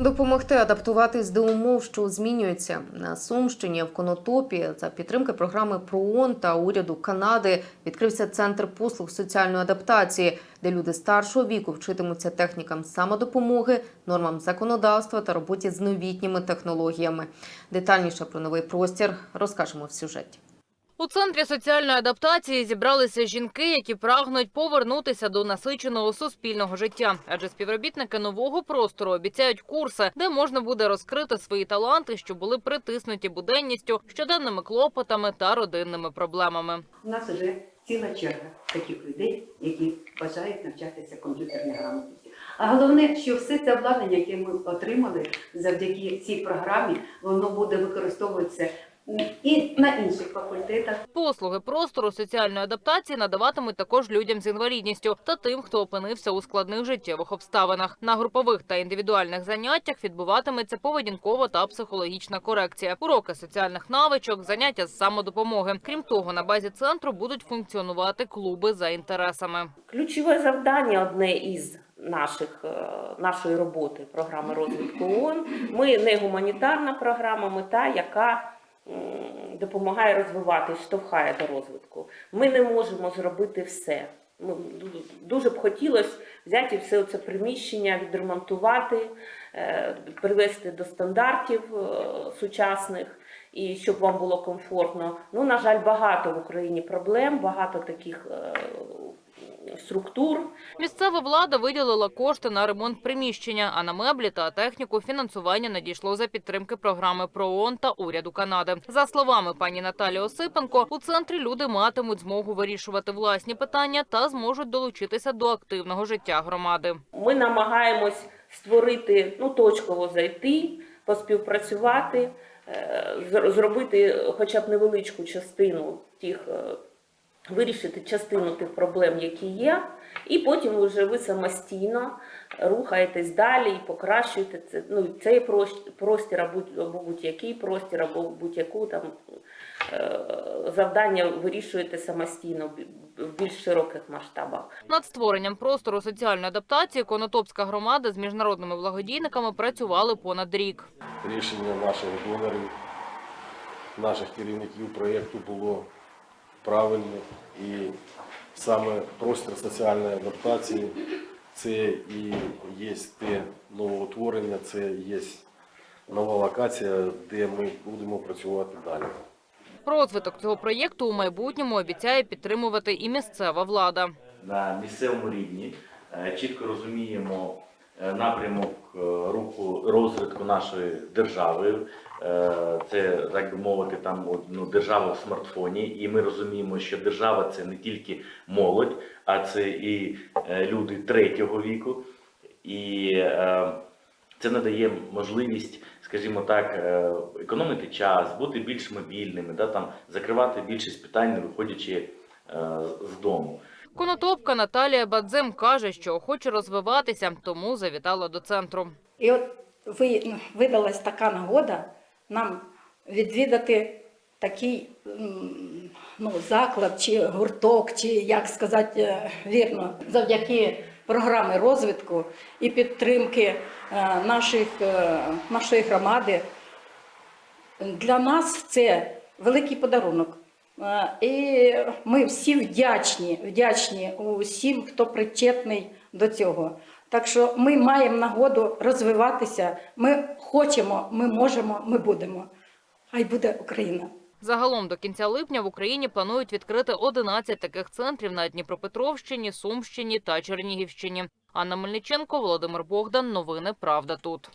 Допомогти адаптуватись до умов, що змінюються на Сумщині в Конотопі за підтримки програми ПРООН та уряду Канади відкрився центр послуг соціальної адаптації, де люди старшого віку вчитимуться технікам самодопомоги, нормам законодавства та роботі з новітніми технологіями. Детальніше про новий простір розкажемо в сюжеті. У центрі соціальної адаптації зібралися жінки, які прагнуть повернутися до насиченого суспільного життя. Адже співробітники нового простору обіцяють курси, де можна буде розкрити свої таланти, що були притиснуті буденністю, щоденними клопотами та родинними проблемами. У нас вже ціла черга таких людей, які бажають навчатися комп'ютерній грамотності. А головне, що все це обладнання, яке ми отримали завдяки цій програмі, воно буде використовуватися і на інших факультетах. Послуги простору соціальної адаптації надаватимуть також людям з інвалідністю та тим, хто опинився у складних життєвих обставинах. На групових та індивідуальних заняттях відбуватиметься поведінкова та психологічна корекція, уроки соціальних навичок, заняття з самодопомоги. Крім того, на базі центру будуть функціонувати клуби за інтересами. Ключове завдання одне із наших, е, нашої роботи програми розвитку ООН. Ми не гуманітарна програма, мета, яка допомагає розвиватись, штовхає до розвитку. Ми не можемо зробити все. Дуже б хотілося взяти все це приміщення, відремонтувати, е, привести до стандартів е, сучасних і щоб вам було комфортно. Ну, на жаль, багато в Україні проблем, багато таких е, структур, Місцева влада виділила кошти на ремонт приміщення, а на меблі та техніку фінансування надійшло за підтримки програми ПРООН та уряду Канади. За словами пані Наталі Осипенко, у центрі люди матимуть змогу вирішувати власні питання та зможуть долучитися до активного життя громади. Ми намагаємось створити ну, точково зайти, поспівпрацювати, е, зробити хоча б невеличку частину тих, е, вирішити частину тих проблем, які є, і потім вже ви самостійно рухаєтесь далі і покращуєте це, ну, цей прос- простір, або будь- або будь-який простір, або будь-яку там е, завдання вирішуєте самостійно в- в більш широких масштабах. Над створенням простору соціальної адаптації Конотопська громада з міжнародними благодійниками працювали понад рік. рішення наших донорів, наших керівників проєкту було правильне. І саме простір соціальної адаптації це і є те новоутворення, це є нова локація, де ми будемо працювати далі. Розвиток цього проєкту у майбутньому обіцяє підтримувати і місцева влада. на місцевому рівні е, чітко розуміємо напрямок е, руху розвитку нашої держави. Е, Це так би мовити, там ну, держава в смартфоні, і ми розуміємо, що держава це не тільки молодь, а це і е, люди третього віку. І е, це надає можливість, скажімо так, е, економити час, бути більш мобільними, да, там, закривати більшість питань, не виходячи е, з дому. Конотопка Наталія Бадзем каже, що хоче розвиватися, тому завітала до центру. І от ну, видалась така нагода нам відвідати такий ну, заклад чи гурток, чи як сказати е, вірно, завдяки програмі розвитку і підтримки е, наших, е, нашої громади. Для нас це великий подарунок. І ми всі вдячні, вдячні усім, хто причетний до цього. Так що ми маємо нагоду розвиватися. Ми хочемо, ми можемо, ми будемо. Хай буде Україна. Загалом до кінця липня в Україні планують відкрити 11 таких центрів на Дніпропетровщині, Сумщині та Чернігівщині. Анна Мельниченко, Володимир Богдан. Новини Правда тут.